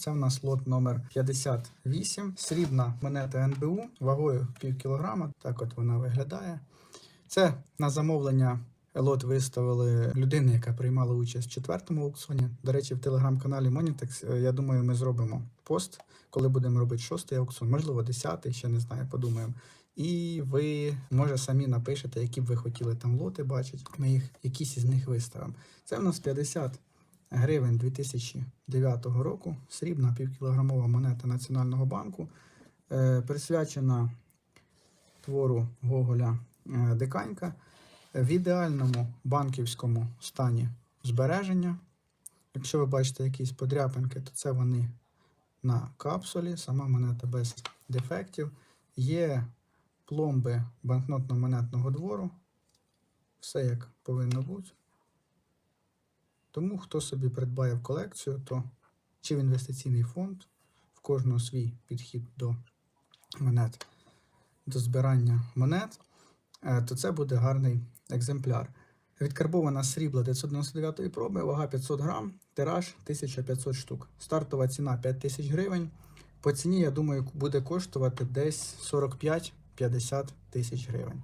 Це в нас лот номер 58, срібна монета НБУ вагою пів кілограма. Так от вона виглядає. Це на замовлення лот виставили людини, яка приймала участь в четвертому аукціоні. До речі, в телеграм-каналі Monitex, е, я думаю, ми зробимо пост, коли будемо робити шостий аукціон, можливо, десятий, ще не знаю, подумаємо. І ви, може, самі напишете, які б ви хотіли там лоти бачити. Ми їх якісь із них виставимо. Це в нас 50 гривень 2009 року. Срібна півкілограмова монета Національного банку, е, присвячена твору Гоголя е, Диканька в ідеальному банківському стані збереження. Якщо ви бачите якісь подряпинки, то це вони на капсулі, сама монета без дефектів. Є пломби банкнотно-монетного двору. Все як повинно бути. Тому хто собі придбає в колекцію, то чи в інвестиційний фонд, в кожного свій підхід до монет, до збирання монет, е, то це буде гарний екземпляр. Відкарбована срібла 999 проби, вага 500 грам, тираж 1500 штук. Стартова ціна 5000 гривень. По ціні, я думаю, буде коштувати десь 45-50 тисяч гривень.